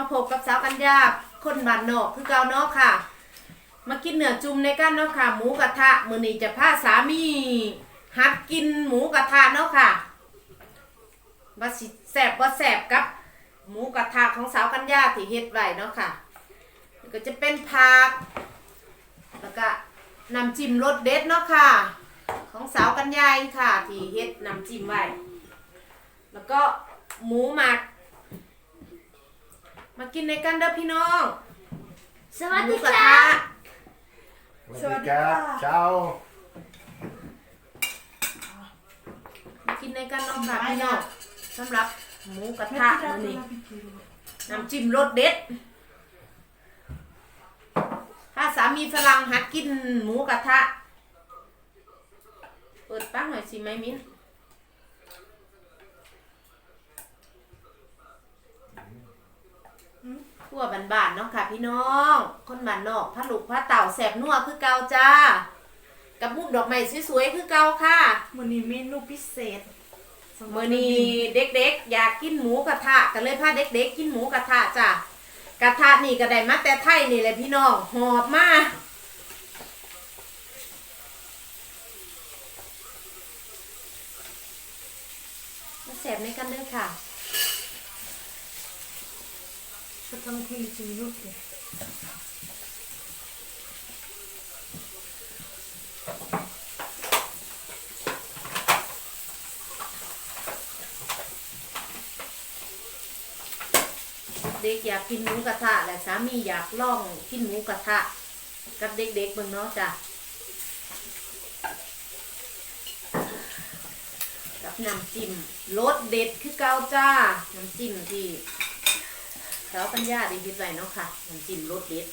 มาพบกับสาวกัญญาคนบ้านนอกคือเก่าเนาะค่ะ มากินเนื้อจุ่มในกันเนาะค่ะ หมูกระทะมื้อนี้จะพาสามีหัดกินหมูกระทะเนาะค่ะว่าสิแซ่บบ่แซ่บกับ หมูกระทะของสาวกัญญาที่เฮ็ดไว้เนาะค่ะก็จะเป็นผักแล้วก็น้ำจิ้มรสเด็ดเนาะค่ะ ของสาวกัญญาค่ะ ที่เฮ็ดน้ำจิ้มไว้แล้วก็หมูหมักมา กินในกันเด้อพี่น้องสวัสหมูดีกระค่ะทะ สวัสดีครับเช้ามากินในกันเนาะค่ะพี่น้องสำหรับหมูกระทะมื้อนี้น้ำจิ้มรสเด็ด ถ้าสามีฝรั่งหัดกินหมูกระทะ เปิดปั้งหน่อยสิไหมมิ้น ทั่วบ้านๆเนาะค่ะ พี่น้อง คนบ้านนอกผ้าลูกผ้าเต่าแสบนัวคือเกาจ้า กับมุกดอกไม้สวยๆคือเกาค่ะวันนี้เมนูพิเศษสำหรับเมื่อนี้เด็กๆ อยากกินหมูกระทะก็เลยพาเด็กๆ กินหมูกระทะจ้ะกระทะนี่ก็ได้มาแต่ไทยนี่แหละพี่น้องหอบมามาแสบในกันเด้อค่ะ Facciamo 15 minuti. เด็กอยากกินหมูกระทะและสามีอยากล่องกินหมูกระทะ กับเด็กๆเบิ่งเนาะจ้ะกับน้ำจิ้มรสเด็ดคือเกาจ้าน้ำจิ้มที่ สาวปัญญาได้คิดไว้เนาะค่ะน้ำจิ้มรสเด็ด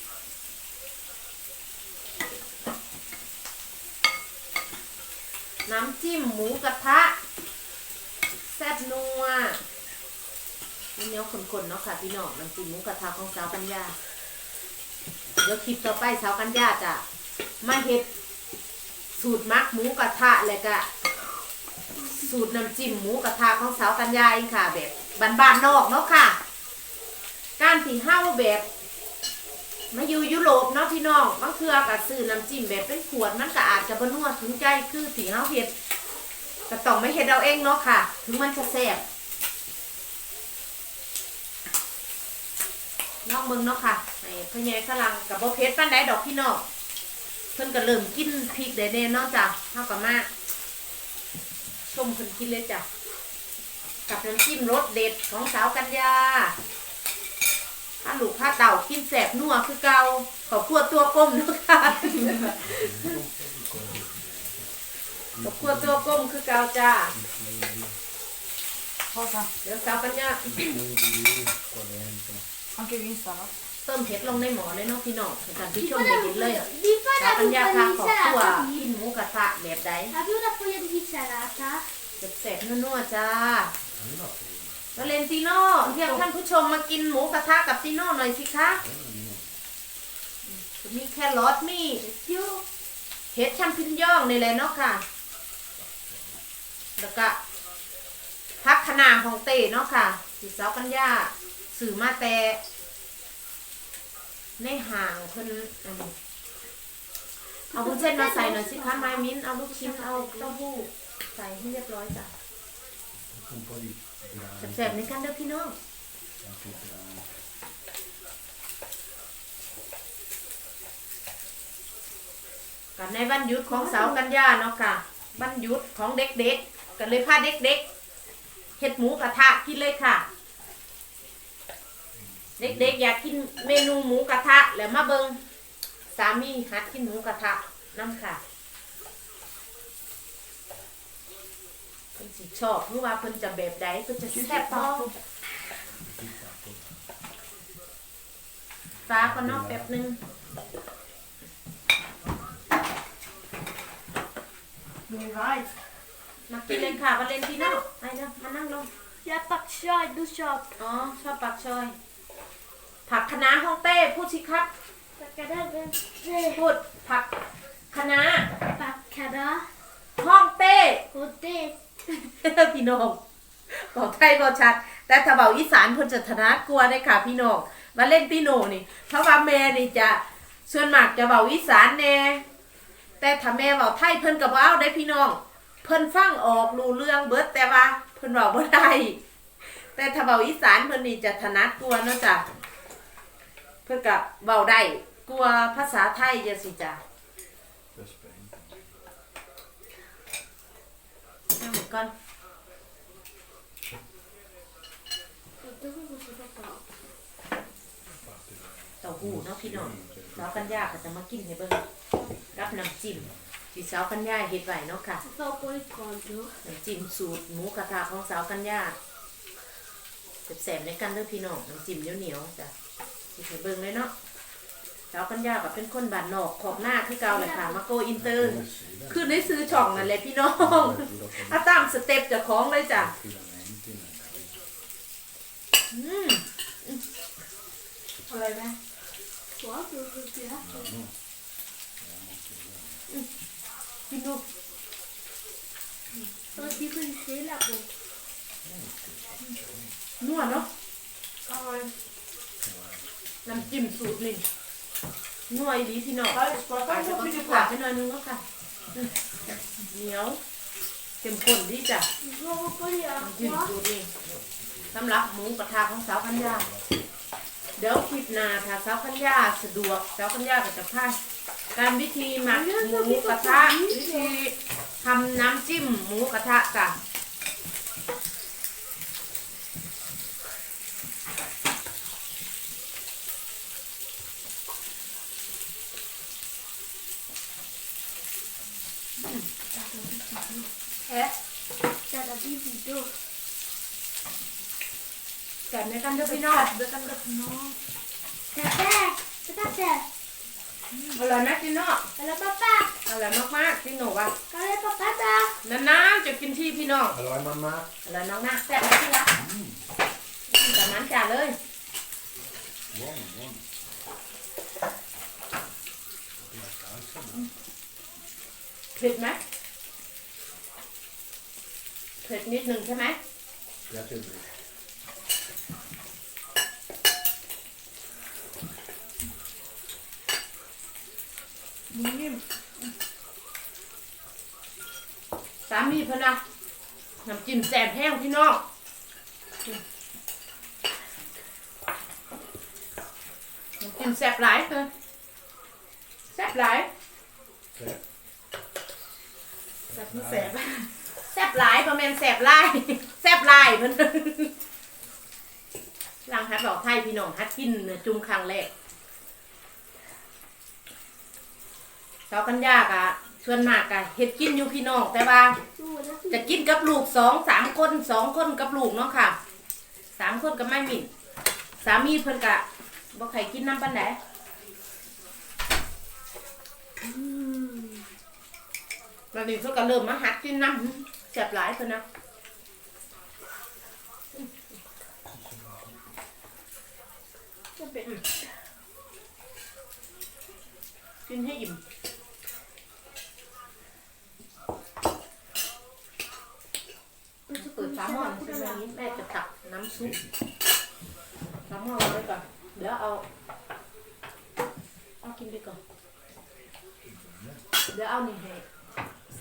น้ำจิ้มหมูกระทะ แซ่บนัวนี่เนี้ยคนๆเนาะค่ะพี่น้องน้ำจิ้มหมูกระทะของสาวกัญญา เดี๋ยวคลิปต่อไปสาวกัญญาจะมาเฮ็ดสูตรมักหมูกระทะแล้วก็สูตรน้ำจิ้มหมูกระทะของสาวกัญญาเองค่ะ แบบบ้านๆนอกเนาะค่ะ การที่เฮาแบบมาอยู่ยุโรปเนาะพี่น้องบางเทื่อก็ซื้อน้ำจิ้มแบบเป็นขวดมันก็อาจจะบ่นัวถึงใจคือที่เฮาเฮ็ดก็ต้องไม่เฮ็ดเอาเองเนาะค่ะ ถึงมันจะแซ่บนอกเมืองเนาะค่ะไอ้พ่อใหญ่ฝรั่งกับบ่เพชรปานใดดอกพี่น้องเพิ่นก็เริ่มกินพริกได้แน่เนาะจ้ะเฮากับมาชมเพิ่นกินเลยจ้ะกับน้ำจิ้มรสเด็ดของสาวกัญญา ถ้าลูกถ้าเต่ากินแสบนัวคือเก่าขอบครัวตัวกลมเนาะค่ะขอบครัวตัวกลมคือเก่าจ้า Cosa? เดี๋ยวสาวกัญญา Anche l'insalata. เติมเผ็ดลงในหมอเลยเนาะพี่น้องให้ท่านผู้ชม Di ได้ fare เห็นเลย una, di สาว fare ปัญญา una พาขอบครัว insalata. กินหมูกระทะแบบใด Apri una foglia di insalata. แสบๆนัวๆจ้า มาเลนติโน่เรียกท่านผู้ชมมากินหมูกระทะกับติโน่หน่อยสิคะมีแครอทมี Più เห็ดแชมพิญย่องนี่แหละเนาะค่ะ แล้วก็พักขนาของเต้เนาะค่ะสีสากัญญาสื่อมาแต่ในห่างเพิ่นเอาวุ้นเส้นมาใส่หน่อยสิคะไม้มิ้นเอาลูกชิ้นเอาเต้าหู้ใส่ให้เรียบร้อยจ้ะ แสบๆในกันเด้อพี่น้องกับในวันหยุดของสาวกันยาเนาะค่ะวันหยุดของเด็กๆกันเลยพาเด็กๆเห็ดหมูกระทะกินเลยค่ะ เด็กๆอยากกินเมนูหมูกระทะแล้วมาเบิงสามีหัดกินหมูกระทะน้ำค่ะ เพิ่นสิชอบเพราะว่าเพิ่นจะแบบใดเพิ่นจะแซ่บบ้องฟ้าก็นอกแป๊บหนึง Dove vai? มากินเลยค่ะวาเลนติโน่ไปเนาะมานั่งลง la pak choy, du shop. อ๋อชอบปักชอย ผักคะน้าฮ่องเต้พูดสิครับ Pakada, พูดผักคะน้า pakada, ฮ่องเต้ kote. พี่น้องบอกไทยบอกชัด แต่ถ้าเบาอีสานเพิ่นจะถนัดกลัวได้ค่ะ พี่น้องวาเล่นติโนนี่ เพราะว่าแม่นี่จะส่วนมากจะเว้าอีสานแน่แต่ถ้าแม่เว้าไทยเพิ่นก็บ่เอาได้พี่น้อง เพิ่นฟังออกรู้เรื่องเบิดแต่ว่าเพิ่นเว้าบ่ได้แต่ถ้าเว้าอีสานเพิ่นนี่จะถนัดกว่าเนาะจ้ะเพิ่นก็เว้าได้กว่าภาษาไทยจังซี่จ้ะ Dat is fijn. เอาหมดก่อน Dove questo papà? เต้าหู้เนาะพี่น้องสาวกัญญาก็จะมากินให้เบิ่งกับน้ำจิ้มที่สาวกัญญาเฮ็ดไว้เนาะค่ะ Si fa un po' il conto. น้ำจิ้มสูตรหมูกระทะของสาวกัญญาแสบๆในกันเด้อพี่น้องน้ำจิ้มเหนียวๆจ้ะสิให้เบิ่งเลยเนาะสาวกัญญาก็เป็นคนบ้านนอกขอบหน้าคือเก่าเลยค่ะ มาโกอินเตอร์คือได้ซื้อช่องนั่นแหละพี่น้องเอาตามสเต็ปเจ้าของเลยจ้ะ Filamenti. อืมอะไรไหม Qua, dove piace? กินดู Lo dico di sera, poi. นัวเนาะอร่อยน้ำจิ้มสูตรนี่ นัวอีหลีพี่น้องไปขอปาตั้ดงแล้วรูปก็ไปดีสุกกว่าไปหน่อยนึงแล้วค่ะอืมเหนียวเข้มข้นดีจ้ะ Mi trovo un po' di น้ำจิ้ม acqua. สูตรนี่สำหรับหมูกระทะของสาวพันยา เดี๋ยวคลิปหน้าถ้าสาวพันยาสะดวกสาวพันยาก็จะพาการวิธีหมักหมูกระทะวิธีทำน้ำจิ้มหมูกระทะจ้ะ Eh? C'è da divido. กันในกันเด้อพี่น้อง ด้วยกันกับน้อง C'è te! C'è te! อร่อยไหมพี่น้อง Alla papà! อร่อยมากๆพี่หนูว่า Cale papà da! นานๆจะกินที่พี่น้อง Hallo mamma. อร่อยน้องมากแซ่บไหมพี่รักจากนั้นจ้าเลย Buono, buono. เผ็ดไหมเผ็ดนิดนึงใช่ไหม Piace il brick. หมูนิ่มสามีเพนนะน้ำจิ้มแซ่บแห้งพี่น้องน้ำจิ้มแซ่บหลายเออแซ่บหลาย Sì. แบบนี้แสบแซ่บหลายประมาณแซ่บหลายแซ่บหลายเพิ่นหลังฮัดบอกไทยพี่น้องฮัดกินเนื้อจุ่มครั้งแรก สาวกันยากอะส่วนมากอะเฮ็ดกินอยู่พี่น้องแต่ว่า Tu, adesso จะกินกับลูกสองสามคนสองคนกับลูกเนาะค่ะสามคนกับไม่มินสามีเพิ่นกะบ่ใครกินน้ำปันไหนแล้วนี่เพิ่นก็เริ่มมาหัดกินน้ำแซ่บหลายเพิ่นนะ Vabbè. กินให้อิ่ม เปิดฝาหม้อใช่ไหมนี้แม่จะตักน้ำซุปฝาหม้อไว้ก่อนเดี๋ยวเอาเอากินไปก่อนเดี๋ยวเอานี่ให้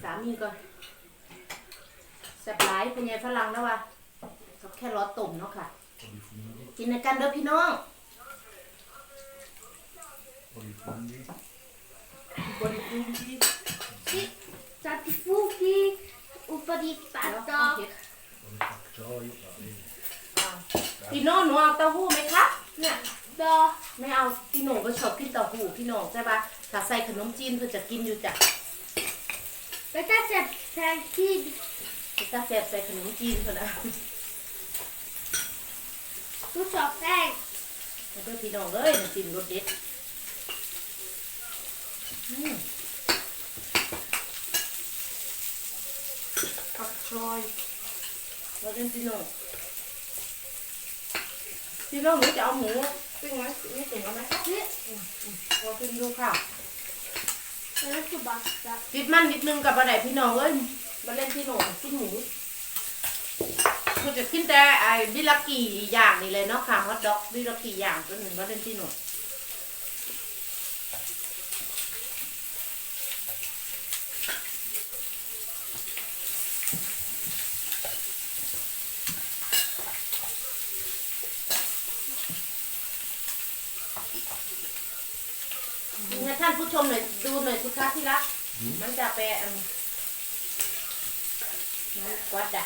สามีก่อนแซ่บหลายเป็นไงฝรั่งนะวะกับแค่รอต้มเนาะค่ะ กินในกันเด้อพี่น้อง Un po' di funghi. บริบูกีจัดฟูกีอาเห็ด Un po' di pak choi. Va bene. อ่า พี่โน่หนูเอาเต้าหู้ไหมครับเนี่ย No, ไม่เอาพี่โหน่งก็ชอบกินเต้าหู้พี่โหน่งใช่ปะถ้าใส่ขนมจีนเพื่อจะกินอยู่จ้ะ perché c'è tanti ถ้าแซ่บใส่ขนมจีนเพื่อนะ tu so te. แล้วก็พี่โหน่งเอ้ยน้ำจิ้มรสเด็ดอืมผักชอย เราเป็นพี่โหน่งพี่โหน่งหนูจะเอาหมูปิ้งไหมนี่ตุ๋นเอาไหมครับ Sì, เราขึ้นดูข้าว adesso basta. ติดมันนิดนึงกับอะไรพี่น้องเอ้ยมาเล่นพี่โหน่งกินหมูคุณจะกินแต่ไอ้บิลากีอย่างนี่เลยเนาะค่ะฮอทดอกบิลากีอย่างตัวหนึ่งวาเลนติโน ให้ท่านผู้ชมหน่อยดูหน่อยสิคะที่รัก มันจะแปลอันมันกวัดอะ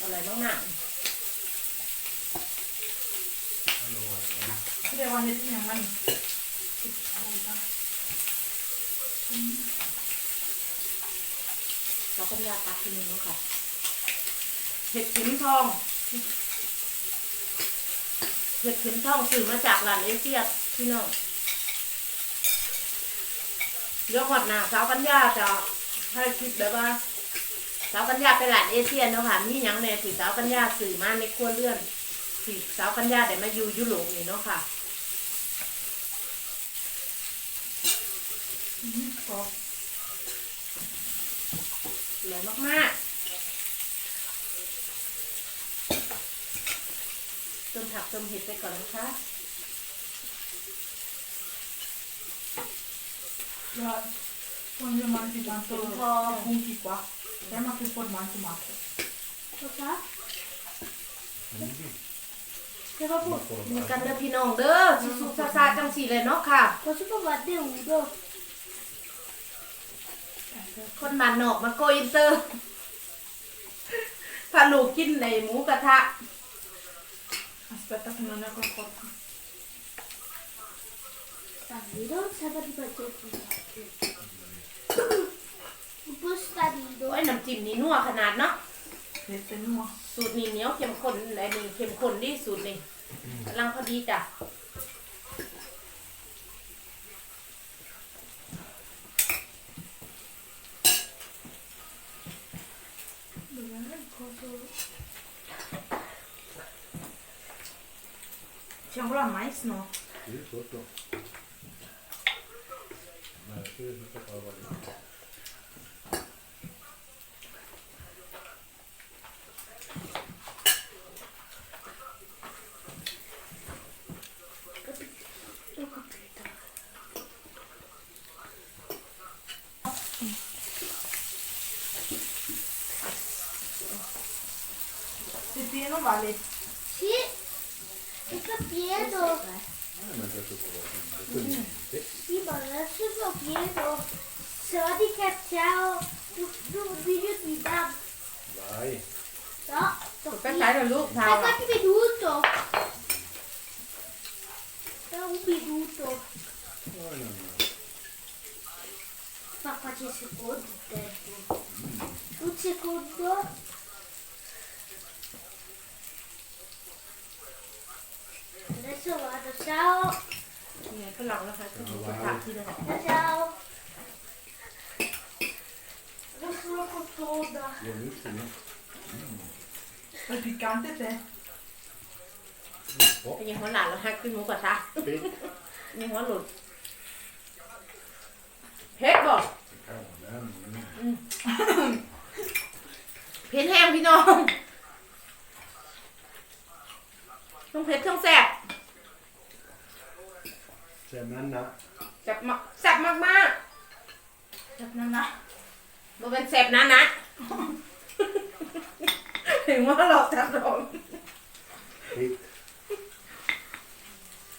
อะไรบ้างหนังเรียกว่าเฮ็ดอหยังมันเราก็ยาตักทีนึงเนาะค่ะเห็ดเข็มทอง เห็ดเข็มทองซื้อมาจากร้านเอเชียพี่น้อง เดี๋ยวก่อนนะสาวกัญญาจะให้คิดแบบว่าสาวกัญญาไปร้านเอเชียเนาะค่ะมีหยังแน่สิสาวกัญญาซื้อมาในครัวเรือนสิสาวกัญญาได้มาอยู่ยุโรปนี่เนาะค่ะกรอบอร่อยมากๆเติมผักเติมเห็ดไปก่อนนะคะ Ja, quando mangi tanto punti qua, prima che poi mangi male. Papà? Mm. Che va มา pu- โคตรมีมากันเด้อพี่น้องเด้อสุกๆซาๆจังสีเลยเนาะค่ะ Posso provare uno? คนบ้านนอกมาโกอินเตอร์พาลูกกินในหมูกระทะ Aspetta che non è col corpo. Starido, serve di pezzetti. Un po' starido. โอ้ยน้ำจิ้มนี่นัวขนาดเนาะ Vedete, no. สูตรนี้เหนียวเข้มข้นไอ้นี่เข้มข้นดีสูตรนี้กำลังพอดีจ้ะ Dov'è il coso? C'è ancora mais, no? Sì, sotto. Ma sì, tutta quella roba şöyle bir kapağı var. Pieno vale. Sì non hai mangiato solo niente. Sì, ma adesso lo chiedo. So di cacciare un video di Dab. Vai. No, sto Aspetta, Lu, Ma fatti veduto. È un veduto. No, no, no. Ma qua c'è il secondo tempo. Un secondo Adesso vado, ciao. นี่ไงฝรั่งนะคะคือหมูกระทะที่นะคะ Ciao ciao. Adesso la cotoda. Buonissimo. È piccante te? Un po'. เป็นยังหัวหลานเราฮักกินหมูกระทะ Sì. ยังหัวหลุดเผ็ดบอก Cavolo, eh. เผ็ดแห้งพี่น้องต้องเผ็ดต้องแซ่บ C'è Nanna. แซ่บมากแซ่บมากมาก Nanna. ๆบ่เป็นแซ่บนะนะถึงว่าเราจัดรอง Sì.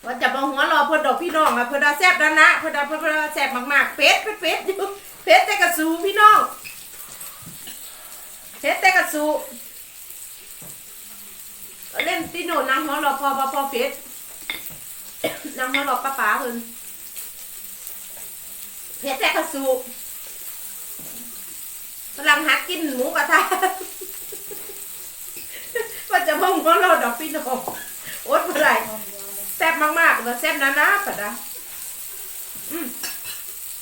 ว่าจะมาหัวรอเพื่อนดอกพี่น้องอะเพื่อนดาแซ่บนะนะเพื่อนดาเพื่อนดาแซ่บมากๆเผ็ดเผ็ดเผ็ดอยู่เผ็ดแต่กระสูพี่น้องเผ็ดแต่กระสูเล่นตีโน่นางหัวรอพอพอพอเผ็ดนาหัวรอป้าป๋าเพิ่นเผ็ดแต่กระสูกำลังหัดกินหมูกระทะว่าจะมาหัวรอดอกพี่น้องอดเมื่อไรแซ่บมากๆแล้วแซ่บนะนะปะนะ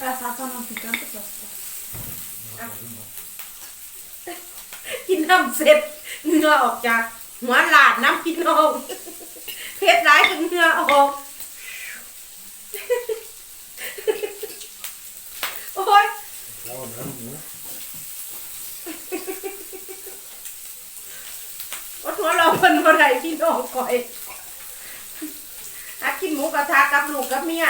È stata non piccante questa. กินน้ำเสร็จเหงื่อออกจากหัวหลาดน้ำพี่น้องเพชรร้ายจนเหงื่อออก โอ้ย Bravo, bravo. อดหัวรเพิ่นบ่ได้พี่น้องก่อยอากินหมูกระทะกับลูกกับเมีย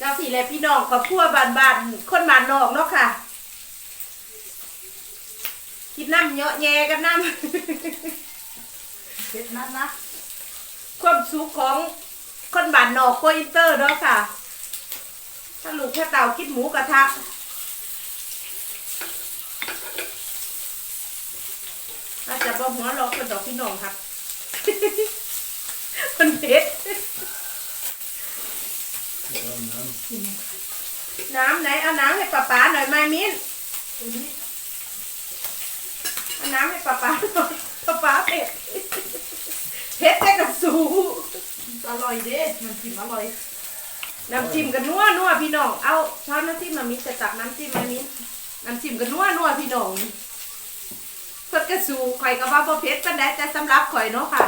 ก็สิแหละพี่น้องกับพัวบ้านๆคนบานนอกเนาะค่ะกินน้ำเยอะแยะกันน้ำ เผ็ดนัดนะความสุขของ คนบ้านนอกกวอินเตอร์เนาะค่ะถ้าลูกแค่เต่ากินหมูกระทะอาจจะบ่หัวเราคนดอกพี่น้องครับคนเผ็ดน้ำไหนเอาน้ำให้ป๊าป๊าหน่อยไหมมิ้นเอาน้ำให้ป๊าป๊าหน่อยป๊าป๊าเผ็ดเผ็ดแต่กับสู อร่อยเด้มันกินอร่อยน้ำจิ้มกันนัวนัวพี่น้อง เอาช้อนน้ำจิ้มมามิ้นจะตักน้ำจิ้มมามิ้นน้ำจิ้มกันนัวนัวพี่น้องเพิ่นกระสูข่อยก็ว่าบ่เผ็ดปานใดแต่สำหรับข่อยเนาะค่ะ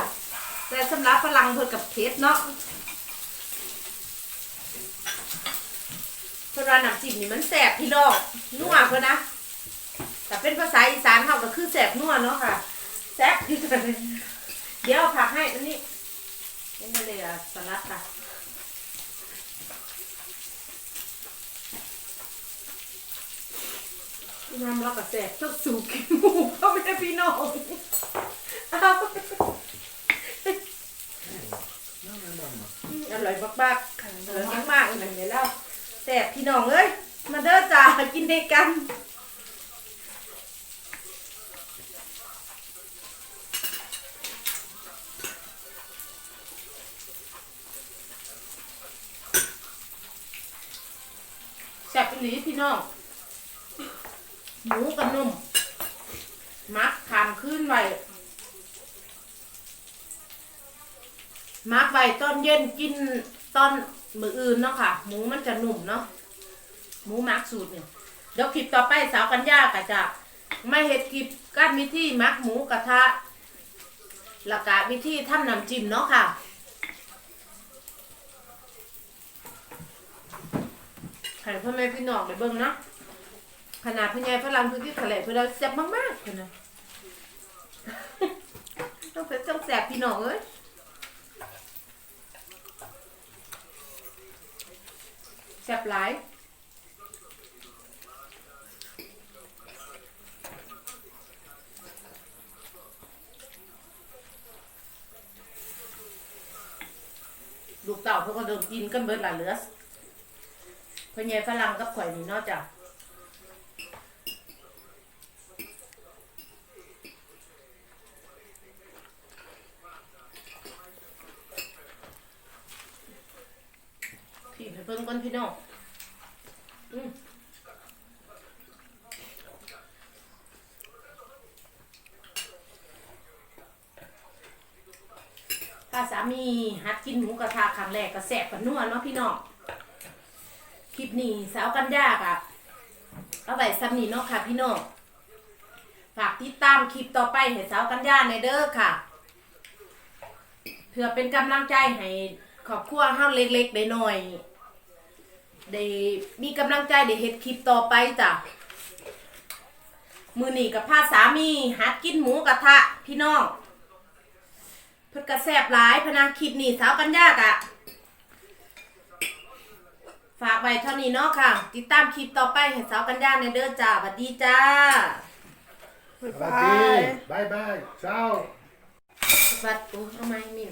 แต่สำหรับฝรั่งเพิ่นกับเผ็ดเนาะเพิ่นว่าน้ำจิ้มนี่มันแซ่บพี่น้องนัวเพิ่นนะแต่เป็นภาษาอีสานเฮาก็คือแซ่บนัวเนาะค่ะแซ่บอยู่กันเดี๋ยวผักให้อันนี้ นี่มาเลยอะสลัดค่ะน้ำเราก็แสบทุกสูกินหมูพ่อแม่พี่น้องเอา Ja, men mamma. อร่อยมากๆอร่อยมากๆเลยเนี่ยแล้วแสบพี่น้องเอ้ยมาเด้อจ้ากินด้วยกันแสบอีหลี พี่น้องหมูกับนมมักขามขึ้นไว้มักไว้ตอนเย็นกินตอนมืออื่นเนาะค่ะ หมูมันจะนุ่มเนาะหมูมักสูตรเนี่ยเดี๋ยวคลิปต่อไปสาวกัญญาก็จะไม่เห็ดคลิปการวิธีมักหมูกระทะแล้วก็วิธีทำน้ำจิ้มเนาะค่ะ ให้พ่อแม่พี่น้องได้เบิ่งเนาะขนาดพี่ใหญ่ฝรั่งพื้นที่ทะเลเพื่อเราแซ่บมากๆเลยนะต้องเป็นต้องแซ่บพี่น้องเอ้ยแซ่บหลายลูกเต่าเพื่อก็เดินกินกันเบิดหลายเหลือ พี่ใหญ่ฝรั่งกับข่อยนี่นอกจากพี่ไปเบิ่งก่อนพี่น้องอืมถ้าสามีหัดกินหมูกระทะครั้งแรกก็แสบกันนัวเนาะพี่น้อง คลิปนี้สาวกันยากอะเอาไว้ซ้ำนี้เนาะค่ะ พี่น้องฝากติดตามคลิปต่อไปให้สาวกันยาในเด้อค่ะเพื่อเป็นกำลังใจให้ครอบครัวเฮาเล็กๆได้หน่อยได้มีกำลังใจได้เฮ็ดคลิปต่อไปจ้ะมือหนีกับพาสามีหัดกินหมูกระทะพี่น้องเพิ่นกระแซบหลายพะนะคลิปนี้สาวกันยากอะ ฝากไว้เท่านี้เนาะค่ะ ติดตามคลิปต่อไปให้สาวกันยาในเด้อจ้าสวัสดีจ้า Bye. Bye bye. Ciao. สวัสดีโอ้ทำไมมิน